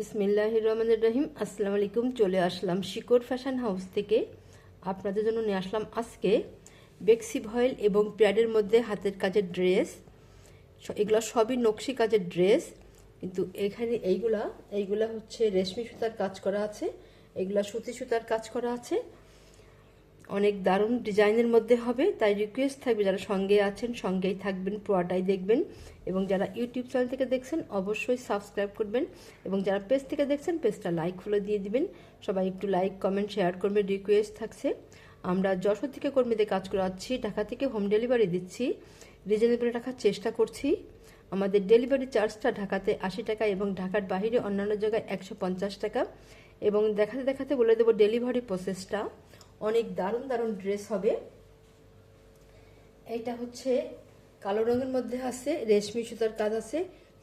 বিসমিল্লাহ রহমান রহিম। আসসালামু আলাইকুম, চলে আসলাম শিকড় ফ্যাশন হাউস থেকে। আপনাদের জন্য নিয়ে আসলাম আজকে বেক্সি ভয়েল এবং প্যাডের মধ্যে হাতের কাজের ড্রেস। এগুলো সবই নকশি কাজের ড্রেস। কিন্তু এখানে এইগুলা এইগুলা হচ্ছে রেশমি সুতার কাজ করা আছে। এগুলা সুতি সুতার কাজ করা আছে। অনেক দারুণ ডিজাইনের মধ্যে হবে, তাই রিকোয়েস্ট থাকবে যারা সঙ্গে আছেন, সঙ্গেই থাকবেন, পুরোটাই দেখবেন। এবং যারা ইউটিউব চ্যানেল থেকে দেখছেন, অবশ্যই সাবস্ক্রাইব করবেন। এবং যারা পেজ থেকে দেখছেন পেজটা লাইক ফলো দিয়ে দিবেন। সবাই একটু লাইক কমেন্ট শেয়ার করবেন রিকোয়েস্ট থাকছে। আমরা যশোর থেকে কর্মীদের কাজ করাচ্ছি, ঢাকা থেকে হোম ডেলিভারি দিচ্ছি। রিজনেবল রাখার চেষ্টা করছি। আমাদের ডেলিভারি চার্জটা ঢাকাতে আশি টাকা এবং ঢাকার বাইরে অন্যান্য জায়গায় একশো পঞ্চাশ টাকা। এবং দেখাতে দেখাতে বলে দেবো ডেলিভারি প্রসেসটা অনেক দারুণ দারুণ ড্রেস হবে। এইটা হচ্ছে কালো রঙের মধ্যে আছে, রেশমি সুতার কাজ আছে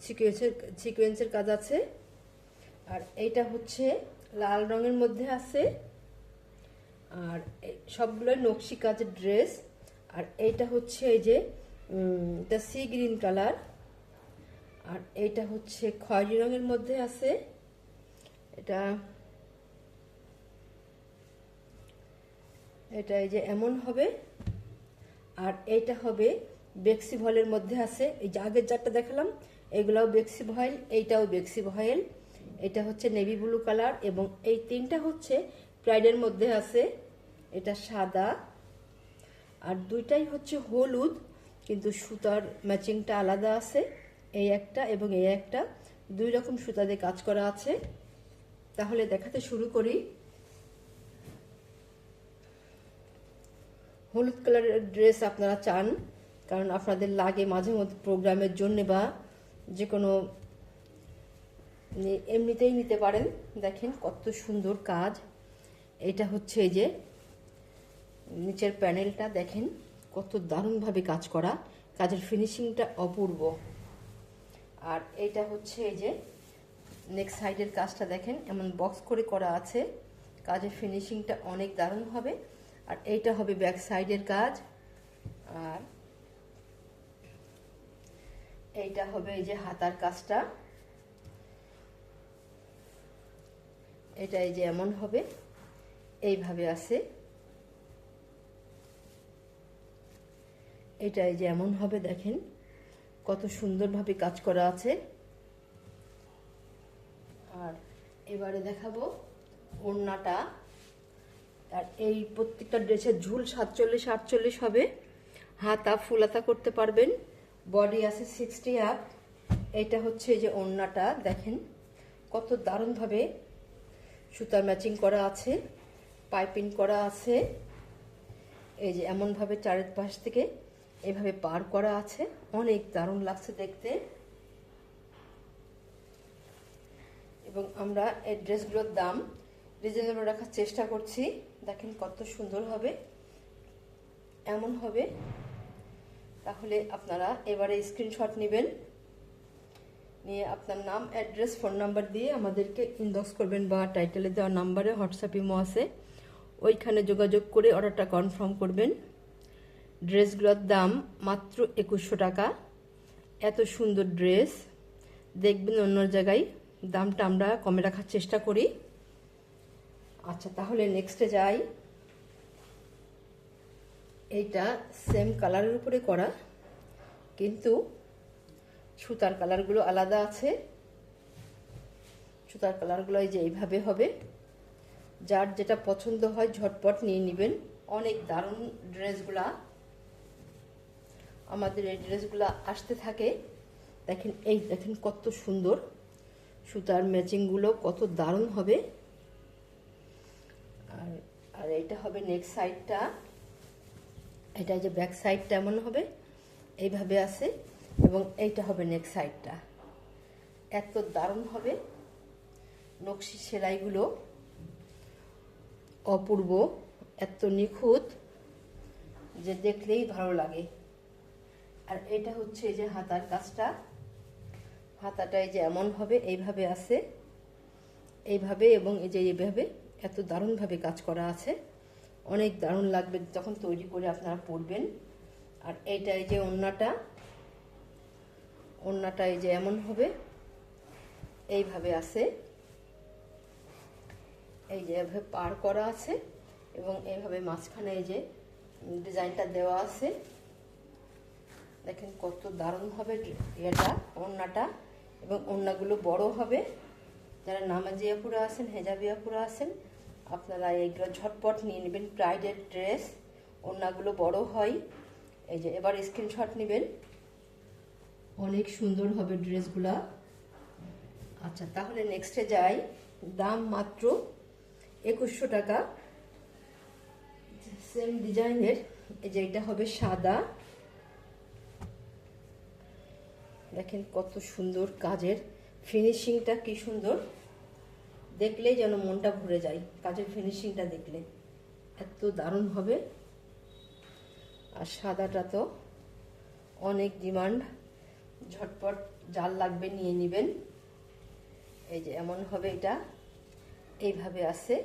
সিকুয়েন্সের সিকুয়েন্সের কাজ আছে। আর এইটা হচ্ছে লাল রঙের মধ্যে আছে। আর সবগুলো নকশি কাজের ড্রেস আর এইটা হচ্ছে এই যে এটা সি গ্রিন কালার আর এইটা হচ্ছে খয়েরি রঙের মধ্যে আছে। এটা এটা এই যে এমন হবে, আর এইটা হবে বেক্সি ভয়েলের মধ্যে আছে। এই যে আগের যারটা দেখালাম, এগুলাও বেক্সি ভয়েল এইটাও বেক্সি ভয়েল এটা হচ্ছে নেভি ব্লু কালার এবং এই তিনটা হচ্ছে প্রাইডের মধ্যে আছে। এটা সাদা। আর দুইটাই হচ্ছে হলুদ, কিন্তু সুতার ম্যাচিংটা আলাদা আছে। এই একটা এবং এই একটা, দুই রকম সুতা দিয়ে কাজ করা আছে। তাহলে দেখাতে শুরু করি। হলুদ কালারের ড্রেস আপনারা চান, কারণ আপনাদের লাগে মাঝে মধ্যে প্রোগ্রামের জন্য বা যে কোনো এমনিতেই নিতে পারেন। দেখেন কত সুন্দর কাজ। এটা হচ্ছে এই যে নিচের প্যানেলটা, দেখেন কত দারুণভাবে কাজ করা। কাজের ফিনিশিংটা অপূর্ব। আর এটা হচ্ছে এই যে নেক্সট সাইডের কাজটা, দেখেন এমন বক্স করে করা আছে। কাজের ফিনিশিংটা অনেক দারুণ হবে আর এইটা হবে ব্যাক সাইডের কাজ। আর এইটা হবে এই যে হাতার কাজটা। এটা এই যে এমন হবে, এইভাবে আছে। এটা এই যে এমন হবে, দেখেন কত সুন্দরভাবে কাজ করা আছে। আর এবারে দেখাবো ওড়নাটা। আর এই প্রত্যেকটা ড্রেসের ঝুল সাতচল্লিশ, আটচল্লিশ হবে। হাতা, ফুলাতা করতে পারবেন। বডি আছে সিক্সটি আপ এইটা হচ্ছে যে ওড়নাটা, দেখেন। কত দারুণভাবে সুতার ম্যাচিং করা আছে পাইপিং করা আছে। এই যে এমনভাবে চারের পাশ থেকে এভাবে পার করা আছে। অনেক দারুণ লাগছে দেখতে। এবং আমরা এই ড্রেসগুলোর দাম রিজনেবল রাখার চেষ্টা করছি। দেখেন কত সুন্দর হবে। এমন হবে। তাহলে আপনারা এবারে স্ক্রিনশট নেবেন। নিয়ে আপনার নাম অ্যাড্রেস ফোন নাম্বার দিয়ে আমাদেরকে ইনবক্স করবেন বা টাইটেলে দেওয়া নাম্বারে হোয়াটসঅ্যাপ ইমো আছে। ওইখানে যোগাযোগ করে অর্ডারটা কনফার্ম করবেন। ড্রেসগুলোর দাম মাত্র একুশশো টাকা। এত সুন্দর ড্রেস দেখবেন অন্য জায়গায় দামটা আমরা কমে রাখার চেষ্টা করি। আচ্ছা তাহলে নেক্সটে যাই। এইটা সেম কালারের উপরে করা, কিন্তু সুতার কালারগুলো আলাদা আছে। সুতার কালারগুলো এই যে এইভাবে হবে। যার যেটা পছন্দ হয় ঝটপট নিয়ে নেবেন। অনেক দারুণ ড্রেসগুলা আমাদের এই ড্রেসগুলা আসতে থাকে। দেখেন, এই দেখেন কত সুন্দর। সুতার ম্যাচিংগুলো কত দারুণ হবে। আর আর এইটা হবে নেক্সট সাইডটা এটা যে ব্যাক সাইডটা এমন হবে, এইভাবে আছে, এবং এইটা হবে নেক্সট সাইডটা এত দারুণ হবে। নকশি সেলাইগুলো অপূর্ব, এত নিখুঁত, যে দেখলেই ভালো লাগে। আর এটা হচ্ছে এই যে হাতার কাজটা। হাতাটাই যে এমন হবে এইভাবে আছে। এইভাবে এবং এই যে এইভাবে এত দারুণভাবে কাজ করা আছে। অনেক দারুণ লাগবে যখন তৈরি করে আপনারা পরবেন। আর এইটা এই যে ওড়নাটা ওড়নাটা এই যে এমন হবে, এইভাবে আছে। এই যে এভাবে পার করা আছে এবং এইভাবে মাঝখানে এই যে ডিজাইনটা দেওয়া আছে। দেখেন কত দারুণ হবে এটা ওড়নাটা এবং ওড়নাগুলো বড় হবে। যারা নামাজিয়াপুরা আছেন হেজাবিয়াপুরা আছেন, আপনারা এইগুলো ঝটপট নিয়ে নেবেন। প্রাইডের ড্রেস ওড়নাগুলো বড় হয়। এই যে, এবার স্ক্রিনশট নেবেন। অনেক সুন্দর হবে ড্রেসগুলা আচ্ছা তাহলে নেক্সটে যাই। দাম মাত্র একুশশো টাকা। সেম ডিজাইনের এই যে এটা হবে সাদা। দেখেন কত সুন্দর কাজের ফিনিশিংটা কি সুন্দর। দেখলেই যেন মনটা ভরে যায়, কাজের ফিনিশিংটা দেখলে। এত দারুণ হবে। আর সাদাটা তো অনেক ডিমান্ড ঝটপট জাল লাগবে, নিয়ে নেবেন। এই যে এমন হবে এটা। এইভাবে আছে।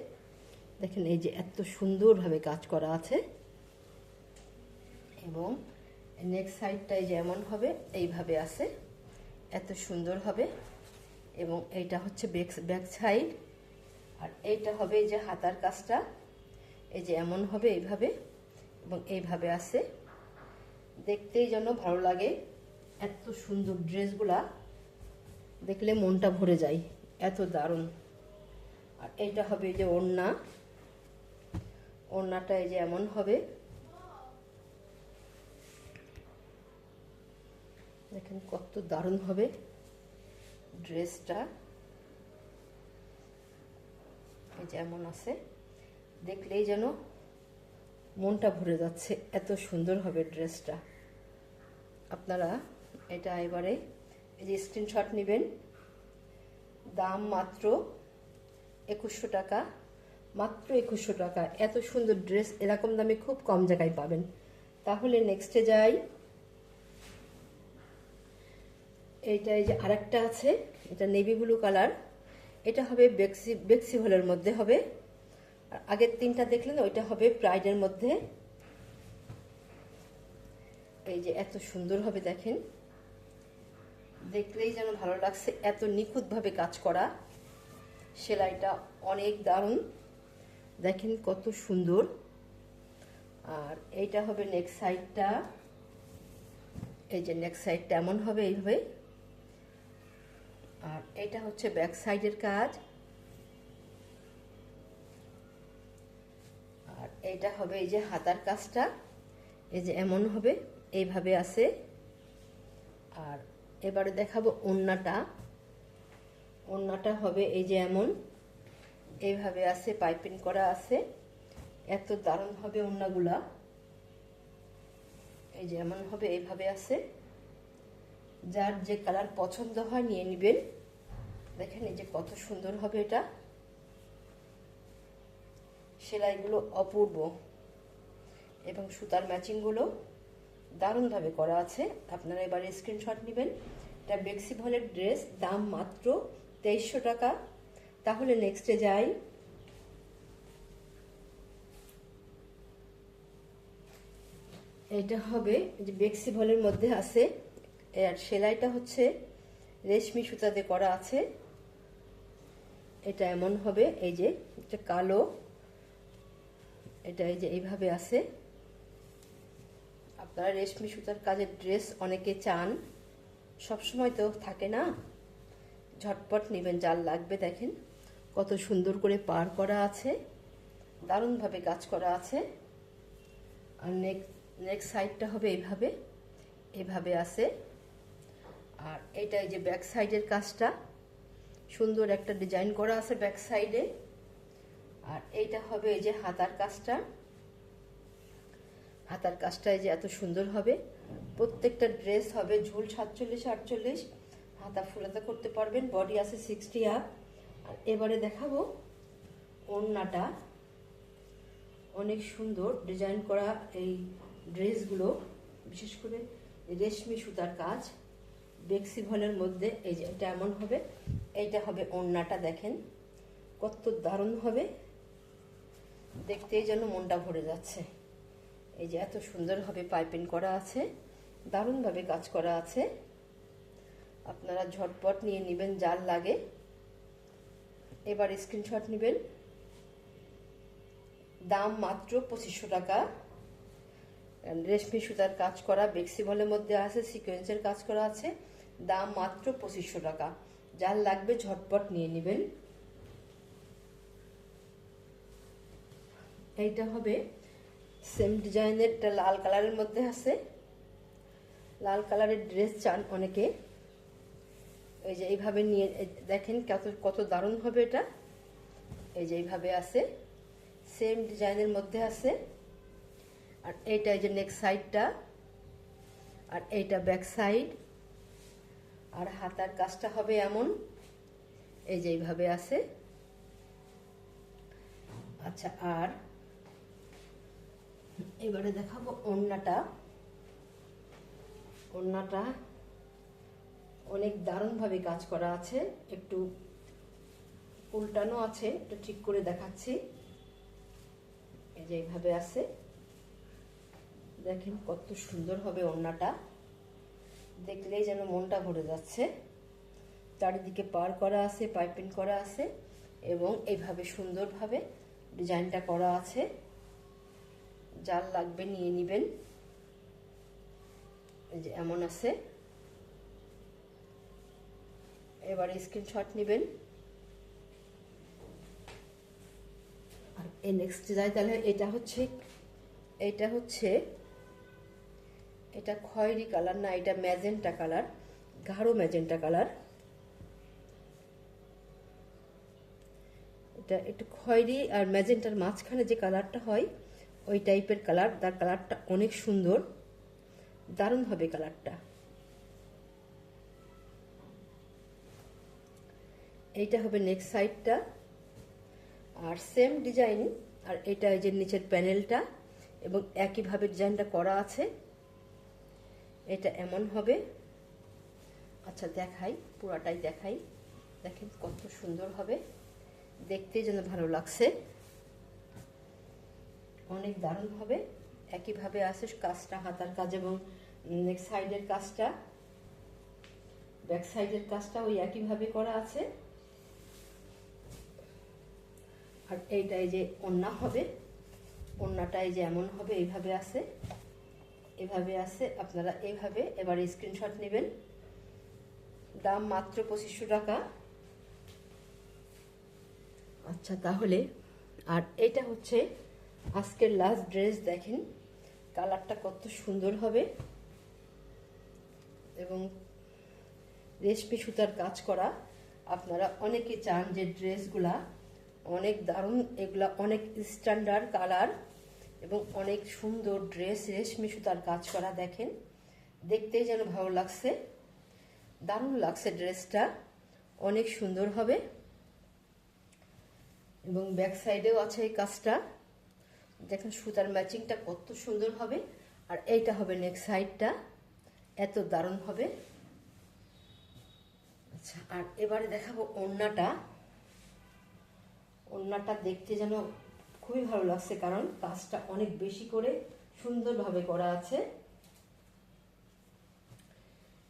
দেখেন এই যে এত সুন্দরভাবে কাজ করা আছে। এবং নেক্সট সাইডটাই যেমন হবে, এইভাবে আছে। এত সুন্দর হবে। এবং এইটা হচ্ছে ব্যাক ব্যাক সাইড। আর এইটা হবে এই যে হাতার কাজটা। এই যে এমন হবে এইভাবে এবং এইভাবে আছে। দেখতেই যেন ভালো লাগে। এত সুন্দর ড্রেসগুলা দেখলে মনটা ভরে যায়। এত দারুণ। আর এইটা হবে এই যে ওড়না। ওড়নাটা এই যে এমন হবে। দেখেন কত দারুণ হবে। ড্রেসটা, এই যেমন আছে, দেখলেই যেন মনটা ভরে যাচ্ছে, এত সুন্দর হবে ড্রেসটা। আপনারা এটা এবারে এই যে স্ক্রিনশট নেবেন, দাম মাত্র একুশশো টাকা, মাত্র একুশশো টাকা। এত সুন্দর ড্রেস, এরকম দামে খুব কম জায়গায় পাবেন। তাহলে নেক্সটে যাই এইটা এই যে আরেকটা আছে, এটা নেভি ব্লু কালার এটা হবে বেক্সি বেক্সি হলের মধ্যে হবে। আর আগের তিনটা দেখলেন ওইটা হবে প্রাইডের মধ্যে। এই যে এত সুন্দর হবে দেখেন। দেখলেই যেন ভালো লাগছে, এত নিখুঁতভাবে কাজ করা। সেলাইটা অনেক দারুণ। দেখেন কত সুন্দর। আর এইটা হবে নেক্সট সাইডটা এই যে নেক্সট সাইডটা এমন হবে, এইভাবে। আর এটা হচ্ছে ব্যাক সাইডের কাজ। আর এইটা হবে এই যে হাতার কাজটা। এই যে এমন হবে, এইভাবে আছে। আর এবারে দেখাবো ওন্নাটা। ওন্নাটা হবে এই যে এমন, এইভাবে আছে, পাইপিং করা আছে। এত দারুণ হবে ওন্নাগুলা। এই যে এমন হবে, এইভাবে আছে। যার যে কালার পছন্দ হয় নিয়ে নেবেন। দেখেন এই যে কত সুন্দর হবে এটা। সেলাইগুলো অপূর্ব। এবং সুতার ম্যাচিংগুলো দারুণভাবে করা আছে। আপনারা এবার স্ক্রিনশট নেবেন। এটা বেক্সি ভলের ড্রেস, দাম মাত্র তেইশশো টাকা। তাহলে নেক্সটে যাই। এটা হবে যে বেক্সি ভলের মধ্যে আছে আর সেলাইটা হচ্ছে রেশমি সুতাতে করা আছে। এটা এমন হবে, এই যে এটা কালো, এটা এই যে এইভাবে আছে। আপনারা রেশমি সুতার কাজের ড্রেস অনেকে চান, সবসময় তো থাকে না। ঝটপট নেবেন জাল লাগবে দেখেন কত সুন্দর করে পার করা আছে, দারুণভাবে কাজ করা আছে। আর নেক্সট নেক্সট সাইডটা হবে এইভাবে এভাবে আছে। আর এটা এই যে ব্যাক সাইডের কাজটা। সুন্দর একটা ডিজাইন করা আছে ব্যাক সাইডে আর এইটা হবে এই যে হাতার কাজটা। হাতার কাজটা এই যে এত সুন্দর হবে। প্রত্যেকটা ড্রেস হবে ঝুল সাতচল্লিশ, আটচল্লিশ। হাতা ফুলাতে করতে পারবেন বডি আছে সিক্সটি আপ আর এবারে দেখাবো ওড়নাটা। অনেক সুন্দর ডিজাইন করা এই ড্রেসগুলো বিশেষ করে রেশমি সুতার কাজ। বেক্সি ভলের মধ্যে এই যে এটা এমন হবে, এইটা হবে ওড়নাটা দেখেন, কত দারুণ হবে। দেখতেই যেন মনটা ভরে যাচ্ছে। এই যে এত সুন্দরভাবে পাইপিং করা আছে, দারুণভাবে কাজ করা আছে। আপনারা ঝটপট নিয়ে নেবেন যার লাগে। এবার স্ক্রিনশট নেবেন। দাম মাত্র পঁচিশশো টাকা। রেশমি সুতার কাজ করা বেক্সিমলের মধ্যে আছে, সিকোয়েন্সের কাজ করা আছে। দাম মাত্র পঁচিশশো টাকা। যার লাগবে ঝটপট নিয়ে নেবেন। এইটা হবে সেম ডিজাইনের লাল কালারের মধ্যে আছে। লাল কালারের ড্রেস চান অনেকে। এই যে এইভাবে নিয়ে দেখেন কত কত দারুণ হবে এটা। এই যে এইভাবে আছে। সেম ডিজাইনের মধ্যে আছে। আর এইটা এই যে নেক্সট সাইডটা আর এইটা ব্যাক সাইড আর হাতার কাজটা হবে এমন। এই যে এইভাবে আছে। আচ্ছা আর এবারে দেখাবো ওড়নাটা। ওড়নাটা অনেক দারুণভাবে কাজ করা আছে। একটু উল্টানো আছে, একটু ঠিক করে দেখাচ্ছি। এই যে এইভাবে আছে। দেখেন কত সুন্দর হবে ওড়নাটা। দেখলেই যেন মনটা ভরে যাচ্ছে। চারিদিকে পার করা আছে, পাইপিং করা আছে এবং এইভাবে সুন্দরভাবে ডিজাইনটা করা আছে। যার লাগবে নিয়ে নেবেন। যে এমন আছে। এবারে স্ক্রিনশট নেবেন। আর এই নেক্সট যায় তাহলে এটা হচ্ছে এটা হচ্ছে এটা খয়েরি কালার, না, এটা ম্যাজেন্টা কালার, গাঢ় ম্যাজেন্টা কালার। এটা একটু খয়েরি আর ম্যাজেন্টার মাঝখানে যে কালারটা হয়, ওই টাইপের কালার, তার কালারটা অনেক সুন্দর। দারুণ হবে কালারটা। এইটা হবে নেক্সট সাইডটা আর সেম ডিজাইন আর এটা এই যে নিচের প্যানেলটা এবং একইভাবে ডিজাইনটা করা আছে। এটা এমন হবে। আচ্ছা দেখাই, পুরাটাই দেখাই। দেখেন কত সুন্দর হবে। দেখতে যেন ভালো লাগছে। অনেক দারুণ হবে। একইভাবে আছে কাজটা হাতার কাজ এবং নেক্সট সাইডের কাজটা। ব্যাক সাইডের কাজটা ওই একইভাবে করা আছে। আর এইটাই যে ওন্না হবে, ওন্নাটাই যে এমন হবে, এইভাবে আছে। এভাবে আছে, আপনারা এইভাবে এবার স্ক্রিনশট নেবেন। দাম মাত্র পঁচিশশো টাকা। আচ্ছা তাহলে, আর এটা হচ্ছে আজকের লাস্ট ড্রেস দেখেন। কালারটা কত সুন্দর হবে। এবং রেশমি সুতার কাজ করা। আপনারা অনেকে চান যে ড্রেসগুলা অনেক দারুণ, এগুলা অনেক স্ট্যান্ডার্ড কালার। এবং অনেক সুন্দর ড্রেস রেশমি সুতার কাজ করা দেখেন। দেখতেই যেন ভালো লাগছে। দারুণ লাগছে ড্রেসটা অনেক সুন্দর হবে। এবং ব্যাক সাইডেও আছে এই কাজটা। দেখেন সুতার ম্যাচিংটা কত সুন্দর হবে। আর এইটা হবে নেক্সট সাইডটা এত দারুণ হবে। আচ্ছা আর এবারে দেখাবো ওড়নাটা। ওড়নাটা দেখতে যেন খুবই ভালো লাগছে কারণ কাজটা অনেক বেশি করে সুন্দরভাবে করা আছে।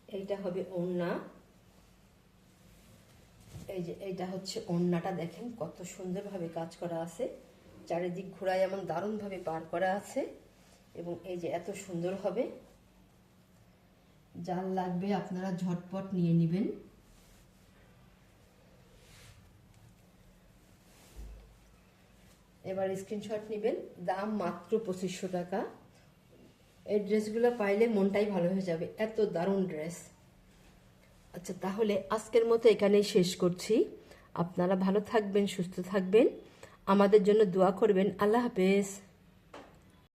এইটা হবে ওড়না। এই যে এইটা হচ্ছে ওড়নাটা দেখেন কত সুন্দরভাবে কাজ করা আছে। চারিদিক ঘোড়ায় এমন দারুণভাবে পার করা আছে এবং এই যে এত সুন্দর হবে। যার লাগবে আপনারা ঝটপট নিয়ে নেবেন। এবার স্ক্রিনশট নেবেন। দাম মাত্র পঁচিশশো টাকা। এই ড্রেসগুলো পাইলে মনটাই ভালো হয়ে যাবে। এত দারুণ ড্রেস। আচ্ছা তাহলে আজকের মতো এখানেই শেষ করছি। আপনারা ভালো থাকবেন, সুস্থ থাকবেন। আমাদের জন্য দোয়া করবেন। আল্লাহ হাফেজ।